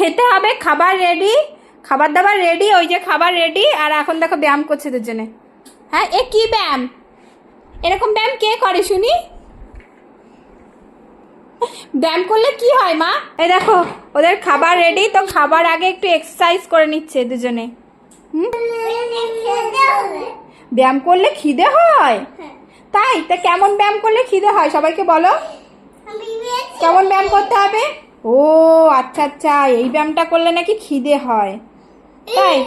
খেতে হবে খাবার রেডি খাবার দাবার রেডি ওই যে খাবার রেডি আর এখন দেখো ব্যায়াম করছে দুজনে। হ্যাঁ এ কি ব্যায়াম? এরকম ব্যায়াম কে করে শুনি? ব্যায়াম করলে কি হয় মা? এই দেখো ওদের খাবার রেডি তো খাবার আগে একটু এক্সারসাইজ করে নিচ্ছে দুজনে। ব্যায়াম করলে খিদে হয়? তাই? তা কেমন ব্যায়াম করলে খিদে হয়? সবাইকে বলো। কেমন ব্যায়াম করতে হবে? ও আচ্ছা আচ্ছা এই ব্যায়ামটা করলে নাকি খিদে হয়। তাই?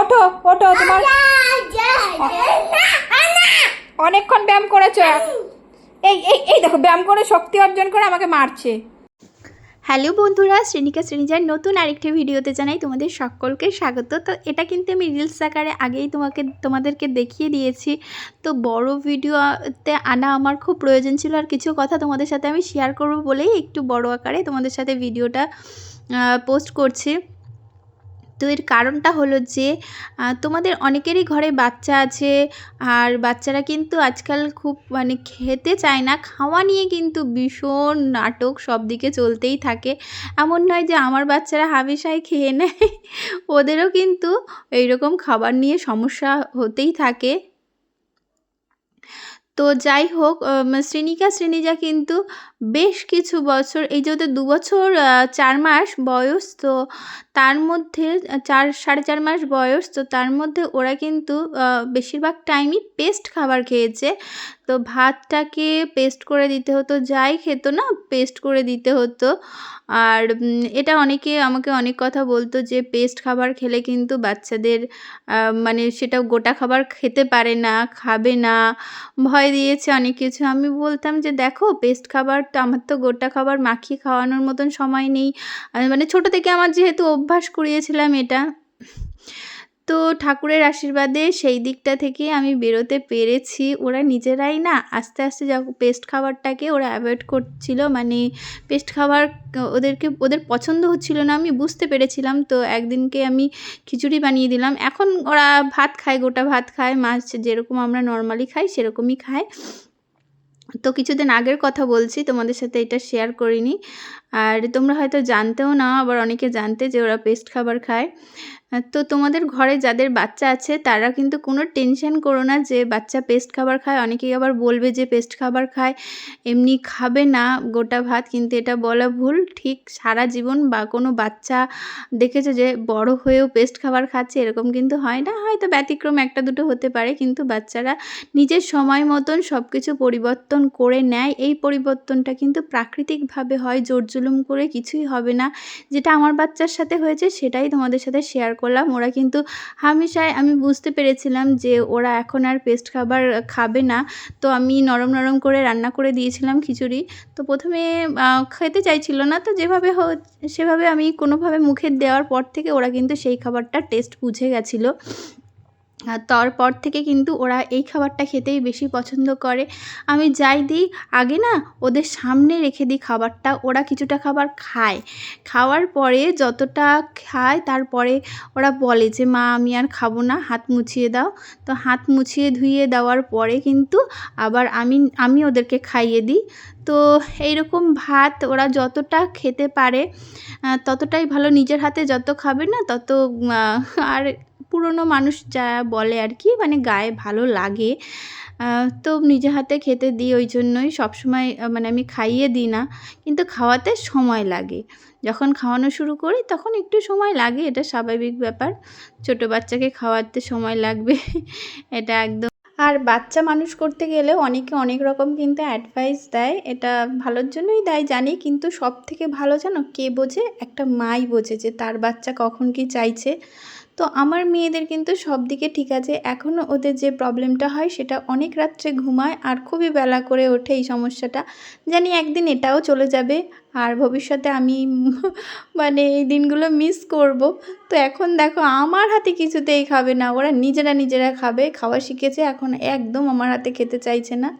ওঠো ওঠো, তোমার অনেকক্ষণ ব্যায়াম করেছ। এই এই এই দেখো, ব্যায়াম করে শক্তি অর্জন করে আমাকে মারছে। হ্যালো বন্ধুরা শ্রেণিকা শ্রেণীজার নতুন আরেকটি ভিডিওতে জানাই তোমাদের সকলকে স্বাগত। তো এটা কিন্তু আমি রিলস আকারে আগেই তোমাকে, তোমাদেরকে দেখিয়ে দিয়েছি। তো বড় ভিডিওতে আনা আমার খুব প্রয়োজন ছিল আর কিছু কথা তোমাদের সাথে আমি শেয়ার করব বলেই একটু বড় আকারে তোমাদের সাথে ভিডিওটা পোস্ট করছি। তো এর কারণটা হলো যে তোমাদের অনেকেরই ঘরে বাচ্চা আছে, আর বাচ্চারা কিন্তু আজকাল খুব মানে খেতে চায় না, খাওয়া নিয়ে কিন্তু ভীষণ নাটক সব দিকে চলতেই থাকে। এমন নয় যে আমার বাচ্চারা হামেশাই খেয়ে নেয়, ওদেরও কিন্তু এইরকম খাবার নিয়ে সমস্যা হতেই থাকে। তো যাই হোক শ্রেণিকা শ্রেণীজা কিন্তু বেশ কিছু বছর, এই যে ওদের দু বছর চার মাস বয়স, তো তার মধ্যে চার, সাড়ে চার মাস বয়স, তো তার মধ্যে ওরা কিন্তু বেশিরভাগ টাইমই পেস্ট খাবার খেয়েছে। তো ভাতটাকে পেস্ট করে দিতে হতো, যাই খেত না পেস্ট করে দিতে হতো। আর এটা অনেকে আমাকে অনেক কথা বলতো যে পেস্ট খাবার খেলে কিন্তু বাচ্চাদের মানে সেটা গোটা খাবার খেতে পারে না, খাবে না, ভয় দিয়েছে অনেক কিছু। আমি বলতাম যে, দেখো পেস্ট খাবার তো, আমার তো গোটা খাবার মাখিয়ে খাওয়ানোর মতন সময় নেই। মানে ছোটো থেকে আমার যেহেতু অভ্যাস করিয়েছিলাম এটা তো ঠাকুরের আশীর্বাদে সেই দিকটা থেকে আমি বেরোতে পেরেছি। ওরা নিজেরাই না, আস্তে আস্তে যখন পেস্ট খাবারটাকে ওরা অ্যাভয়েড করছিল। মানে পেস্ট খাবার ওদেরকে, ওদের পছন্দ হচ্ছিল না, আমি বুঝতে পেরেছিলাম। তো একদিনকে আমি খিচুড়ি বানিয়ে দিলাম। এখন ওরা ভাত খায়, গোটা ভাত খায়, মাছ যেরকম আমরা নর্মালি খাই, সেরকমই খায়। তো কিছুদিন আগের কথা বলছি, তোমাদের সাথে এটা শেয়ার করিনি। আর তোমরা হয়তো জানতেও না আবার অনেকে জানতে যে ওরা পেস্ট খাবার খায়। তো তোমাদের ঘরে যাদের বাচ্চা আছে, তারা কিন্তু কোনো টেনশন করো না যে বাচ্চা পেস্ট খাবার খায়। অনেকেই আবার বলবে যে পেস্ট খাবার খায়, এমনি খাবে না গোটা ভাত, কিন্তু এটা বলা ভুল। ঠিক সারা জীবন বা কোনো বাচ্চা দেখেছ যে বড় হয়েও পেস্ট খাবার খাচ্ছে, এরকম কিন্তু হয় না। হয়তো ব্যতিক্রম একটা দুটো হতে পারে, কিন্তু বাচ্চারা নিজের সময় মতন সব কিছু পরিবর্তন করে নেয়। এই পরিবর্তনটা কিন্তু প্রাকৃতিকভাবে হয় জোর জুলুম করে কিছুই হবে না। যেটা আমার বাচ্চার সাথে হয়েছে সেটাই তোমাদের সাথে শেয়ার করলাম। ওরা কিন্তু হামেশায় আমি বুঝতে পেরেছিলাম যে ওরা এখন আর পেস্ট খাবার খাবে না। তো আমি নরম নরম করে রান্না করে দিয়েছিলাম খিচুড়ি। তো প্রথমে খেতে চাইছিল না। তো যেভাবে সেভাবে আমি কোনোভাবে মুখে দেওয়ার পর থেকে ওরা কিন্তু সেই খাবারটা টেস্ট বুঝে গেছিল। আর তারপর থেকে কিন্তু ওরা এই খাবারটা খেতেই বেশি পছন্দ করে। আমি যাই দিই, আগে না ওদের সামনে রেখে দিই খাবারটা, ওরা কিছুটা খাবার খায়। খাওয়ার পরে যতটা খায়, তারপরে ওরা বলে যে, মা, আমি আর খাব না, হাত মুছিয়ে দাও। তো হাত মুছিয়ে ধুইয়ে দেওয়ার পরে কিন্তু আবার আমি আমি ওদেরকে খাইয়ে দিই। তো এইরকম ভাত ওরা যতটা খেতে পারে ততটাই ভালো। নিজের হাতে যত খাবে না, তত আর পুরনো মানুষ যা বলে আর কি মানে গায়ে ভালো লাগে। তো নিজে হাতে খেতে দিই ওই জন্যই। সবসময় মানে আমি খাইয়ে দিই না, কিন্তু খাওয়াতে সময় লাগে। যখন খাওয়ানো শুরু করি তখন একটু সময় লাগে, এটা স্বাভাবিক ব্যাপার। ছোট বাচ্চাকে খাওয়াতে সময় লাগবে, এটা একদম। আর বাচ্চা মানুষ করতে গেলে অনেকে অনেক রকম কিন্তু অ্যাডভাইস দেয়। এটা ভালোর জন্যই দেয় জানি, কিন্তু সব থেকে ভালো জানো কে বোঝে? একটা মাই বোঝে যে তার বাচ্চা কখন কি চাইছে। তো আমার মেয়েদের কিন্তু সব দিকে ঠিক আছে। এখনও ওদের যে প্রবলেমটা হয় সেটা অনেক রাত্রে ঘুমায় আর খুবই বেলা করে ওঠে এই সমস্যাটা। জানি একদিন এটাও চলে যাবে আর ভবিষ্যতে আমি মানে এই দিনগুলো মিস করব। তো এখন দেখো আমার হাতে কিছুতেই খাবে না। ওরা নিজেরা নিজেরা খাবে। খাওয়া শিখেছে, এখন একদম আমার হাতে খেতে চাইছে না।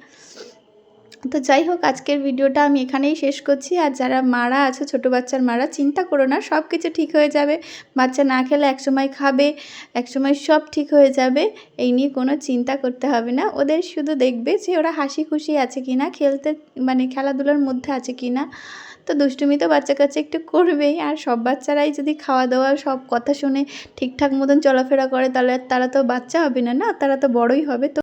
তো যাই হোক, আজকের ভিডিওটা আমি এখানেই শেষ করছি। আর যারা মারা আছে, ছোটো বাচ্চার মারা, চিন্তা করো না সব কিছু ঠিক হয়ে যাবে। বাচ্চা না খেলে একসময় খাবে, একসময় সব ঠিক হয়ে যাবে। এই নিয়ে কোনো চিন্তা করতে হবে না। ওদের শুধু দেখবে যে ওরা হাসি খুশি আছে কি না খেলতে মানে খেলাধুলার মধ্যে আছে কি না তো দুষ্টুমি তো বাচ্চা কাছে একটু করবেই। আর সব বাচ্চারাই যদি খাওয়া দাওয়া, সব কথা শুনে ঠিকঠাক মতন চলাফেরা করে, তাহলে তারা তো বাচ্চা হবে না না? তারা তো বড়ই হবে। তো